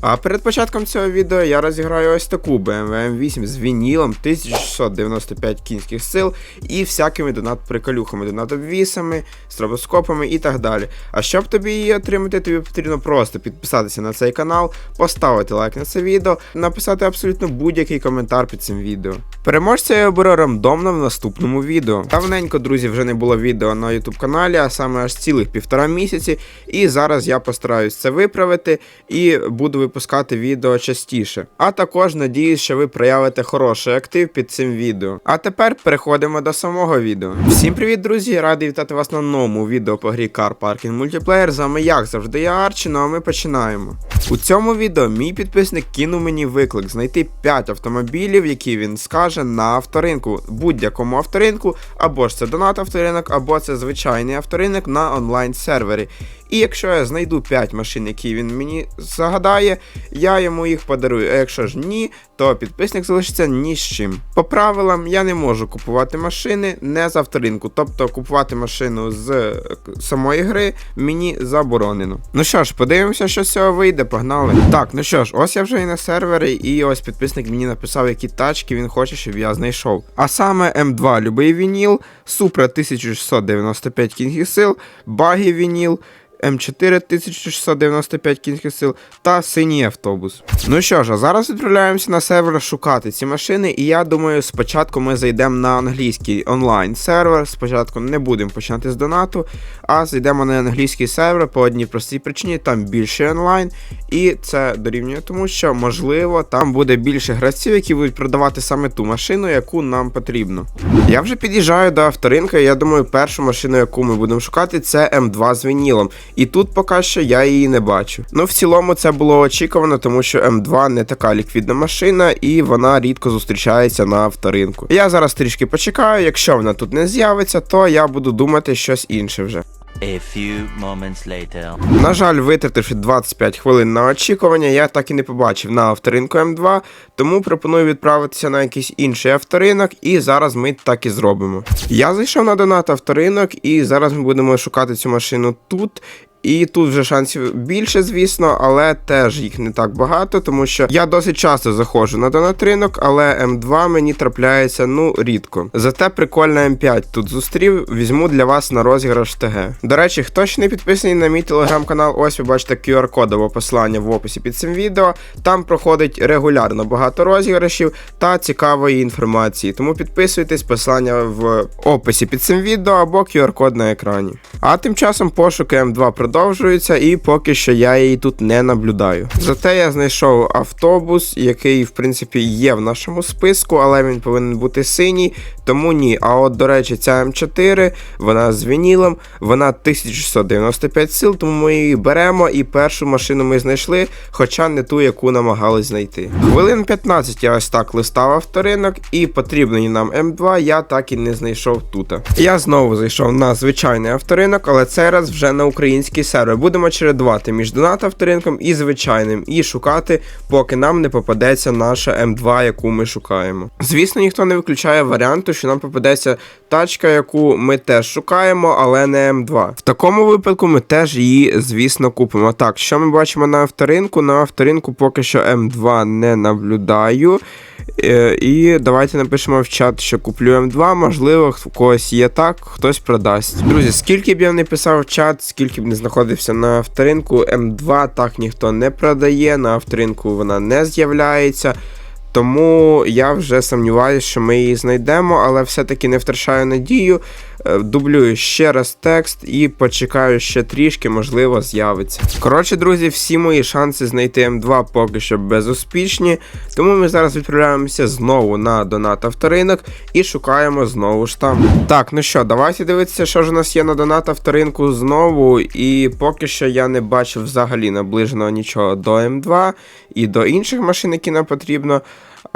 А перед початком цього відео я розіграю ось таку BMW M8 з вінілом 1695 кінських сил і всякими донат-приколюхами, донат-обвісами, стробоскопами і так далі. А щоб тобі її отримати, тобі потрібно просто підписатися на цей канал, поставити лайк на це відео, написати абсолютно будь-який коментар під цим відео. Переможця я оберу рандомно в наступному відео. Давненько, друзі, вже не було відео на YouTube каналі, а саме аж цілих півтора місяці. І зараз я постараюсь це виправити і буду випускати відео частіше. А також надіюсь, що ви проявите хороший актив під цим відео. А тепер переходимо до самого відео. Всім привіт, друзі! Радий вітати вас на новому відео по грі Car Parking Multiplayer. З вами як завжди я Арчі, ну а ми починаємо. У цьому відео мій підписник кинув мені виклик знайти 5 автомобілів, які він скаже на авторинку, будь-якому авторинку, або ж це донат авторинок, або це звичайний авторинок на онлайн сервері. І якщо я знайду 5 машин, які він мені загадає, я йому їх подарую. А якщо ж ні, то підписник залишиться ні з чим. По правилам я не можу купувати машини не з авторинку, тобто купувати машину з е, самої гри мені заборонено. Ну що ж, подивимося, що з цього вийде, погнали. Так, ну що ж, ось я вже і на сервері, і ось підписник мені написав, які тачки він хоче, щоб я знайшов. А саме М2 любий вініл, Supra 1695 кінгісил, сил, Багі вініл. М4 1695 кінських сил та синій автобус. Ну що ж, а зараз відправляємося на сервер шукати ці машини, і я думаю, спочатку ми зайдемо на англійський онлайн сервер. Спочатку не будемо починати з донату, а зайдемо на англійський сервер по одній простій причині, там більше онлайн, і це дорівнює тому, що можливо там буде більше гравців, які будуть продавати саме ту машину, яку нам потрібно. Я вже під'їжджаю до авторинка, і я думаю, першу машину, яку ми будемо шукати, це М2 з вінілом. І тут поки що я її не бачу. Ну, в цілому, це було очікувано, тому що М2 не така ліквідна машина, і вона рідко зустрічається на авторинку. Я зараз трішки почекаю. Якщо вона тут не з'явиться, то я буду думати щось інше вже. A few moments later. На жаль, витративши 25 хвилин на очікування, я так і не побачив на авторинку М2, тому пропоную відправитися на якийсь інший авторинок, і зараз ми так і зробимо. Я зайшов на донат авторинок, і зараз ми будемо шукати цю машину тут. І тут вже шансів більше, звісно, але теж їх не так багато, тому що я досить часто заходжу на донат ринок, але М2 мені трапляється ну рідко. Зате прикольна М5 тут зустрів, візьму для вас на розіграш ТГ. До речі, хто ще не підписаний на мій телеграм-канал, ось ви бачите QR-кодове посилання в описі під цим відео. Там проходить регулярно багато розіграшів та цікавої інформації. Тому підписуйтесь, посилання в описі під цим відео або QR-код на екрані. А тим часом пошуки М2 продовжуються, і поки що я її тут не наблюдаю. Зате я знайшов автобус, який, в принципі, є в нашому списку, але він повинен бути синій, тому ні. А от, до речі, ця М4, вона з вінілом, вона 1695 сил, тому ми її беремо, і першу машину ми знайшли, хоча не ту, яку намагались знайти. Хвилин 15 я ось так листав авторинок, і потрібний нам М2 я так і не знайшов тут. Я знову зайшов на звичайний авторинок, але цей раз вже на український сервер. Будемо чередувати між донат авторинком і звичайним, і шукати, поки нам не попадеться наша М2, яку ми шукаємо. Звісно, ніхто не виключає варіанту, що нам попадеться тачка, яку ми теж шукаємо, але не М2. В такому випадку ми теж її, звісно, купимо. Так, що ми бачимо на авторинку? На авторинку поки що М2 не наблюдаю. Е, І давайте напишемо в чат, що куплю М2, можливо, в когось є так, хтось продасть. Друзі, скільки б я не писав в чат, скільки б не знаходився на авторинку, М2 так ніхто не продає, на авторинку вона не з'являється. Тому я вже сумніваюся, що ми її знайдемо, але все-таки не втрачаю надію. Е, Дублюю ще раз текст і почекаю ще трішки, можливо, з'явиться. Коротше, друзі, всі мої шанси знайти М2 поки що безуспішні. Тому ми зараз відправляємося знову на донат авторинок і шукаємо знову ж там. Так, ну що, давайте дивитися, що ж у нас є на донат авторинку знову. І поки що я не бачив взагалі наближеного нічого до М2 і до інших машин, які нам потрібно.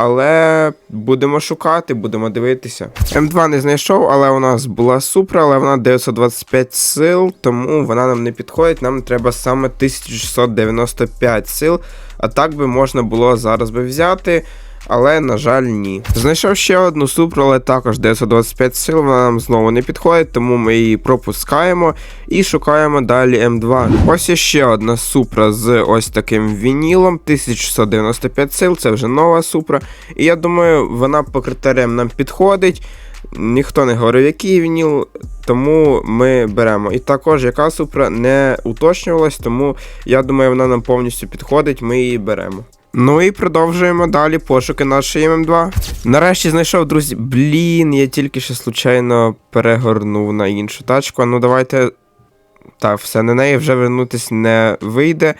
Але будемо шукати, будемо дивитися. М2 не знайшов, але у нас була супра, але вона 925 сил, тому вона нам не підходить. Нам треба саме 1695 сил. А так би можна було зараз би взяти. Але, на жаль, ні. Знайшов ще одну супру, але також 925 сил, вона нам знову не підходить, тому ми її пропускаємо і шукаємо далі М2. Ось є ще одна супра з ось таким вінілом, 1695 сил, це вже нова супра. І я думаю, вона по критеріям нам підходить. Ніхто не говорив, який вініл, тому ми беремо. І також яка супра не уточнювалась, тому я думаю, вона нам повністю підходить, ми її беремо. Ну і продовжуємо далі пошуки нашої ММ2. Нарешті знайшов, друзі. Блін, я тільки що случайно перегорнув на іншу тачку. Ну давайте. Так, все на неї вже вернутись не вийде.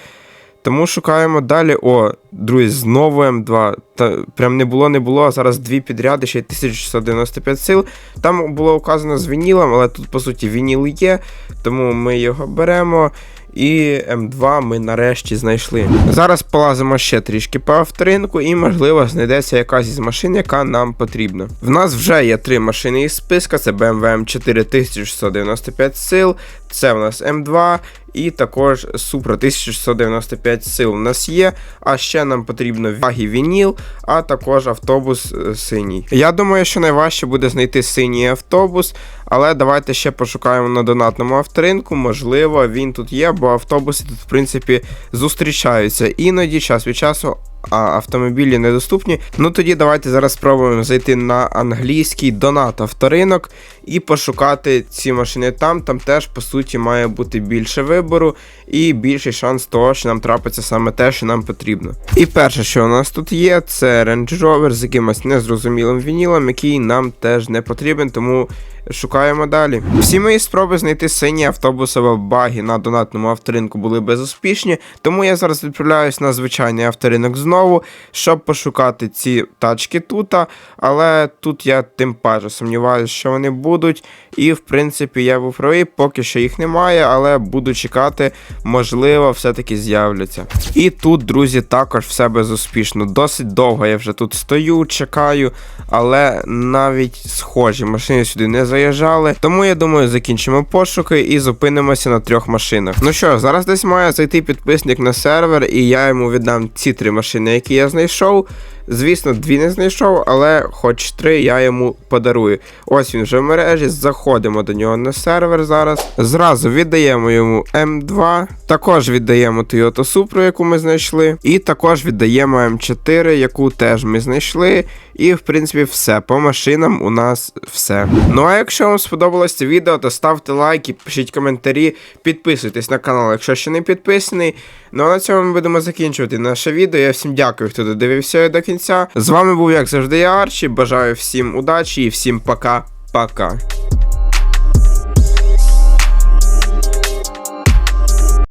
Тому шукаємо далі. О, друзі, знову М2. Та прям не було, не було. А зараз дві підряди, ще 1695 сил. Там було указано з вінілом, але тут, по суті, вініл є, тому ми його беремо. І М2 ми нарешті знайшли. Зараз полазимо ще трішки по авторинку, і, можливо, знайдеться якась із машин, яка нам потрібна. В нас вже є три машини із списка: це BMW M4 1695 сил, це в нас М2, і також Supra 1695 сил у нас є. А ще нам потрібно ваги вініл, а також автобус е, синій. Я думаю, що найважче буде знайти синій автобус, але давайте ще пошукаємо на донатному авторинку. Можливо, він тут є, бо автобуси тут, в принципі, зустрічаються. Іноді час від часу. Автомобілі недоступні. Ну тоді давайте зараз спробуємо зайти на англійський донат авторинок і пошукати ці машини там. Там теж по суті має бути більше вибору і більший шанс того, що нам трапиться саме те, що нам потрібно. І перше, що у нас тут є, це Range Rover з якимось незрозумілим вінілом, який нам теж не потрібен, тому шукаємо далі. Всі мої спроби знайти сині автобусові баги на донатному авторинку були безуспішні, тому я зараз відправляюсь на звичайний авторинок знову, щоб пошукати ці тачки тут. Але тут я тим паче сумніваюся, що вони будуть. І в принципі я був правий, поки що їх немає, але буду чекати, можливо, все-таки з'являться. І тут, друзі, також все безуспішно. Досить довго я вже тут стою, чекаю, але навіть схожі машини сюди не заїжджали. Тому я думаю, закінчимо пошуки і зупинимося на трьох машинах. Ну що, зараз десь має зайти підписник на сервер, і я йому віддам ці три машини, які я знайшов. Звісно, дві не знайшов, але хоч три я йому подарую. Ось він вже в мережі. Заходимо до нього на сервер зараз. Зразу віддаємо йому М2. Також віддаємо Toyota Supra, яку ми знайшли. І також віддаємо М4, яку теж ми знайшли. І, в принципі, все. По машинам у нас все. Ну а якщо вам сподобалось це відео, то ставте лайки, пишіть коментарі, підписуйтесь на канал, якщо ще не підписаний. Ну а на цьому ми будемо закінчувати наше відео. Я всім дякую, хто додивився до кінця. З вами був, як завжди, я Арчі. Бажаю всім удачі і всім пока-пока.